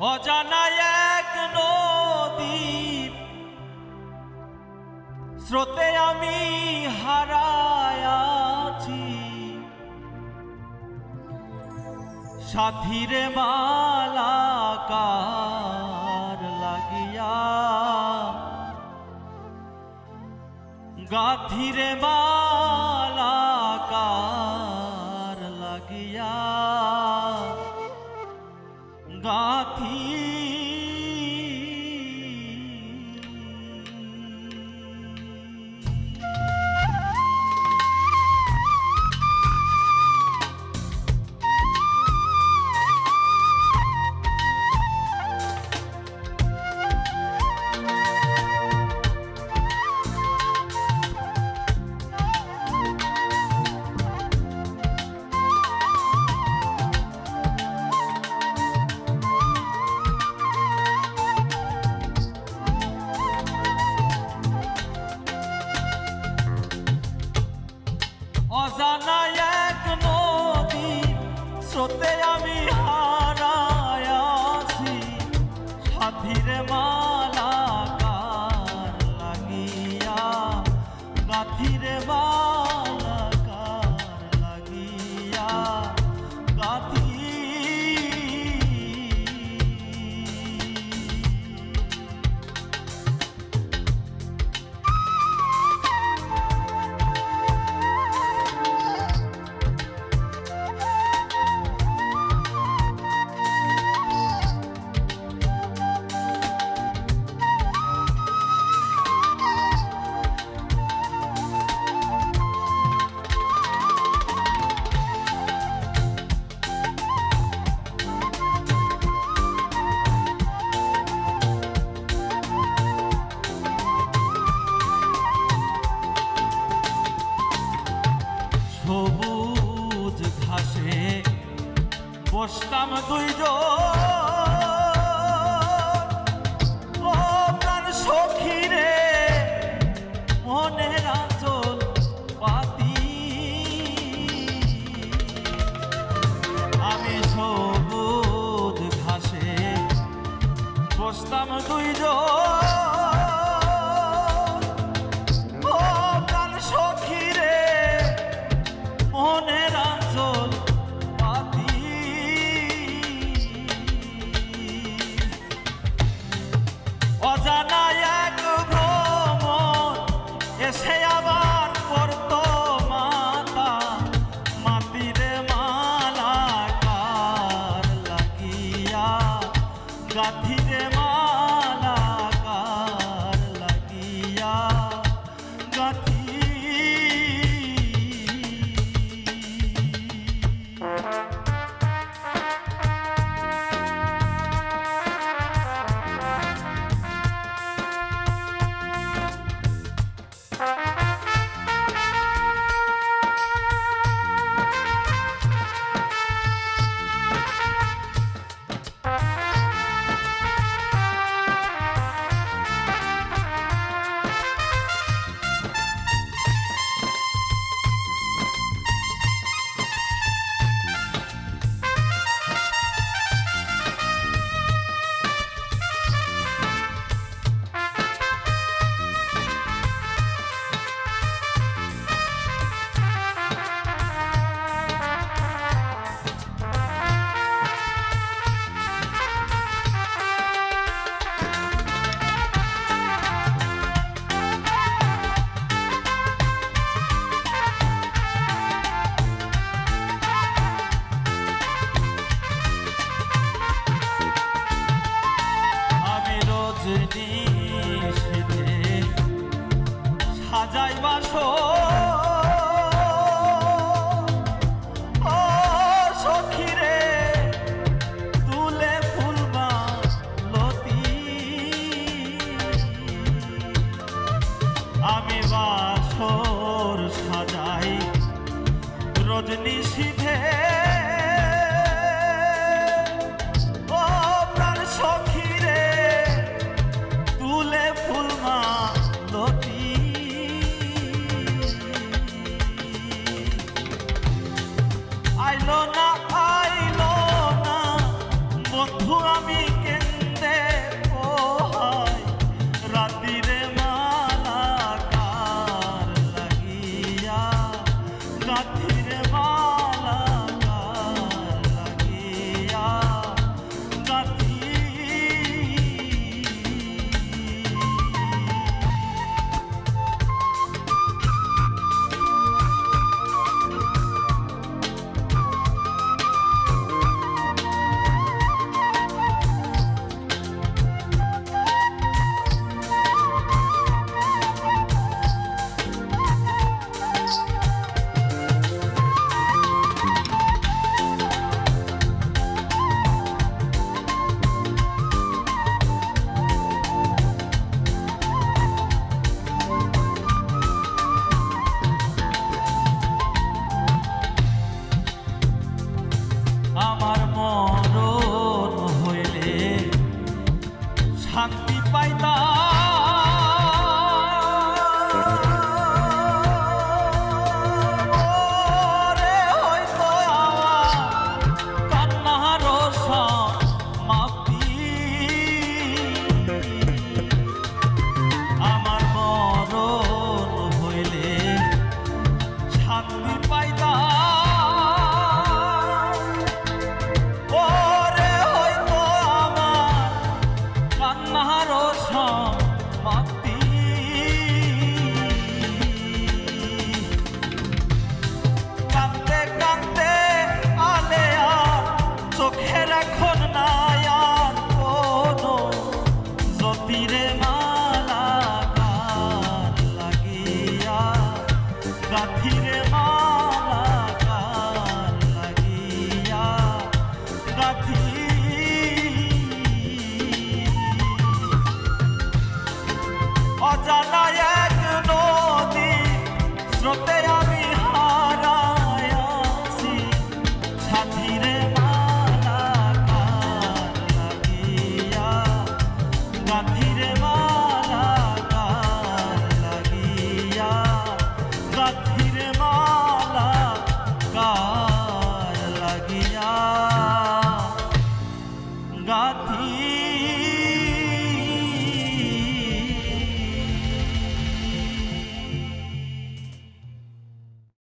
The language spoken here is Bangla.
অজানা এক নদীপ স্রোতে আমি হারায়াছি সাথীরে মালাকার লাগিয়া। গাথিরে মা I'm my সাথী নিষেধে সাজাই বাসর গাথিরে মালা কাল লাগিয়া গাথি। অজানা এক নদী স্রোতে